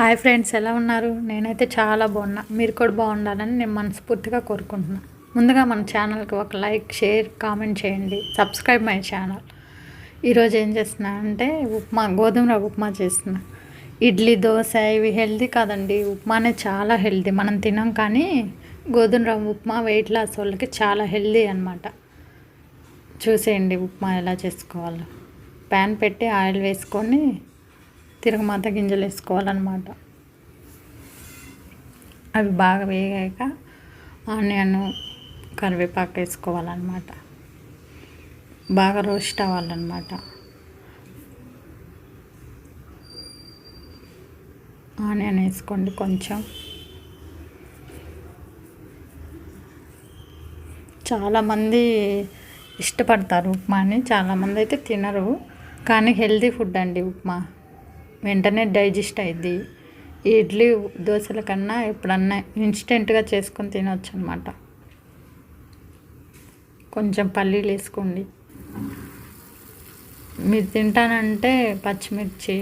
Hi friends ఎలా ఉన్నారు? నేనైతే చాలా బాగున్నా. మీరు కూడా బాగుండాలని నేను మనస్ఫూర్తిగా కోరుకుంటున్నాను ముందుగా మన ఛానల్కి ఒక లైక్ షేర్ కామెంట్ చేయండి. Subscribe my channel. ఈరోజు ఏం చేస్తున్నా అంటే ఉప్మా గోధుమ రవ్వ ఉప్మా చేస్తున్నా. ఇడ్లీ దోశ ఇవి హెల్దీ కాదండి. ఉప్మానే చాలా హెల్దీ. మనం తినాం కానీ గోధుమ రవ్వ ఉప్మా వెయిట్ లాస్ వాళ్ళకి చాలా హెల్దీ అనమాట చూసేయండి ఉప్మా ఎలా చేసుకోవాలో. ప్యాన్ పెట్టి ఆయిల్ వేసుకొని తిరగమాత గింజలు వేసుకోవాలన్నమాట. అవి బాగా వేగాక ఆనియన్ కరివేపాకు వేసుకోవాలన్నమాట. బాగా రోస్ట్ అవ్వాలన్నమాట. ఆనియన్ వేసుకోండి కొంచెం. చాలామంది ఇష్టపడతారు ఉప్మాని చాలామంది అయితే తినరు. కానీ హెల్దీ ఫుడ్ అండి ఉప్మా. వెంటనే డైజెస్ట్ అయింది ఇడ్లీ దోశల కన్నా ఎప్పుడన్నా ఇన్స్టెంట్గా చేసుకొని తినవచ్చు అనమాట కొంచెం పల్లీలు వేసుకోండి. మీరు తింటానంటే పచ్చిమిర్చి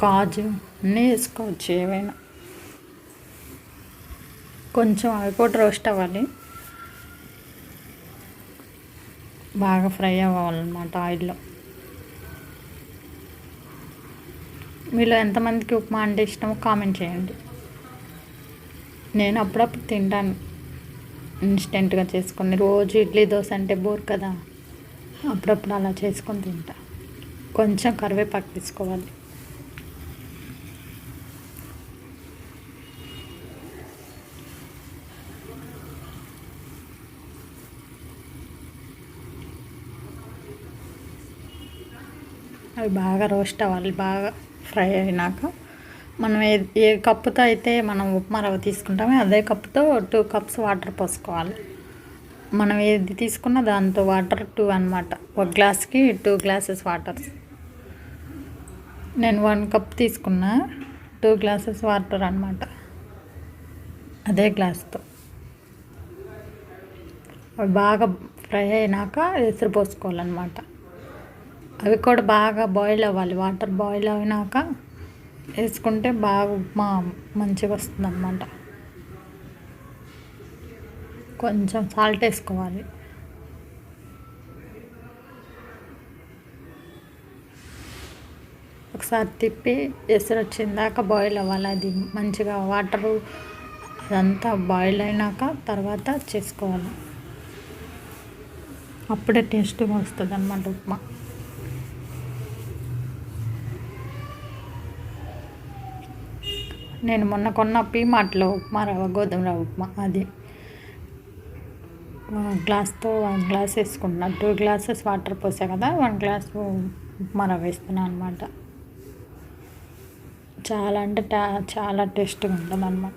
కాజు అన్నీ వేసుకోవచ్చు ఏవైనా. కొంచెం అవి కూడా రోస్ట్ అవ్వాలి. బాగా ఫ్రై అవ్వాలన్నమాట ఆయిల్లో. మీలో ఎంతమందికి ఉప్మా అంటే ఇష్టమో కామెంట్ చేయండి. నేను అప్పుడప్పుడు తింటాను. ఇన్స్టెంట్గా చేసుకుని రోజు ఇడ్లీ దోశ అంటే బోర్ కదా. అప్పుడప్పుడు అలా చేసుకొని తింటా. కొంచెం కరివేపాకు తీసుకోవాలి. అవి బాగా రోస్ట్ అవ్వాలి బాగా ఫ్రై అయినాక మనం ఏ ఏ కప్పుతో అయితే మనం ఉప్మా రవ్వ తీసుకుంటామో అదే కప్పుతో టూ కప్స్ వాటర్ పోసుకోవాలి. మనం ఏది తీసుకున్నా దాంతో వాటర్ టూ అనమాట ఒక గ్లాస్కి టూ గ్లాసెస్ వాటర్. నేను వన్ కప్ తీసుకున్నా టూ గ్లాసెస్ వాటర్ అనమాట అదే గ్లాస్తో. బాగా ఫ్రై అయినాక ఎసురు పోసుకోవాలన్నమాట. అవి కూడా బాగా బాయిల్ అవ్వాలి. వాటర్ బాయిల్ అయినాక వేసుకుంటే బాగా ఉప్మా మంచిగా వస్తుంది అన్నమాట కొంచెం సాల్ట్ వేసుకోవాలి. ఒకసారి తిప్పి ఎసరు వచ్చిందాక బాయిల్ అవ్వాలి. అది మంచిగా వాటరు అదంతా బాయిల్ అయినాక తర్వాత చేసుకోవాలి. అప్పుడే టేస్ట్గా వస్తుంది అన్నమాట ఉప్మా. నేను మొన్న కొన్న పీమాట్లో ఉప్మా రవ్వ గోధుమ రవ్వ ఉప్మా అది. గ్లాస్తో వన్ గ్లాస్ వేసుకుంటున్నా. టూ గ్లాసెస్ వాటర్ పోసా కదా వన్ గ్లాస్ ఉప్మా రవ్వ వేస్తున్నాను అనమాట చాలా అంటే చాలా టేస్ట్గా ఉంటుంది అనమాట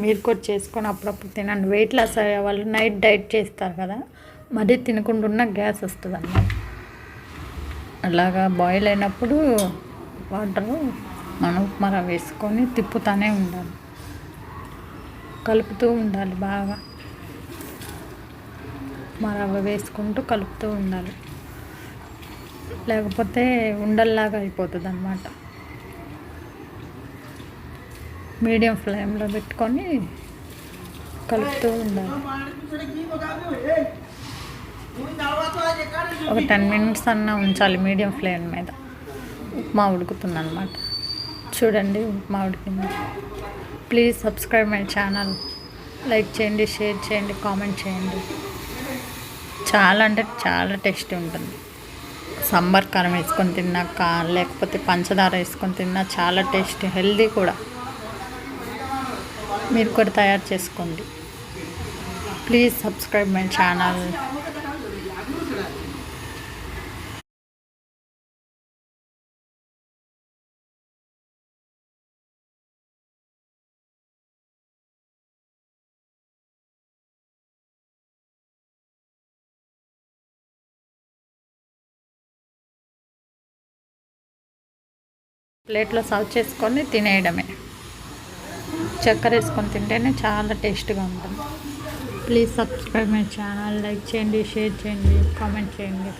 మీరు కూడా చేసుకొని అప్పుడప్పుడు తినండి. వెయిట్ లాస్ అయ్యే వాళ్ళు నైట్ డైట్ చేస్తారు కదా మరీ తినకుండా గ్యాస్ వస్తుంది అన్నమాట అలాగా బాయిల్ అయినప్పుడు వాటరు మనం ఉప్మా రవ్వ వేసుకొని తిప్పుతూనే ఉండాలి. కలుపుతూ ఉండాలి బాగా. ఉప్మా రవ్వ వేసుకుంటూ కలుపుతూ ఉండాలి. లేకపోతే ఉండల్లాగా అయిపోతుంది అన్నమాట మీడియం ఫ్లేమ్లో పెట్టుకొని కలుపుతూ ఉండాలి. ఒక టెన్ మినిట్స్ అన్నా ఉంచాలి మీడియం ఫ్లేమ్ మీద. ఉప్మా ఉడుకుతుంది చూడండి చూడండి మామిడికింది please subscribe my channel like చేయండి షేర్ చేయండి కామెంట్ చేయండి. చాలా అంటే చాలా టేస్టీ ఉంటుంది. సంబర్ కారం వేసుకొని తిన్నాక లేకపోతే పంచదార వేసుకొని తిన్నా చాలా టేస్టీ హెల్దీ కూడా. మీరు కూడా తయారు చేసుకోండి. ప్లీజ్ సబ్స్క్రైబ్ మై ఛానల్ ప్లేట్లో సర్వ్ చేసుకొని తినేయడమే. చక్కెర వేసుకొని తింటేనే చాలా టేస్ట్గా ఉంటుంది. Please subscribe my channel like చేయండి షేర్ చేయండి కామెంట్ చేయండి.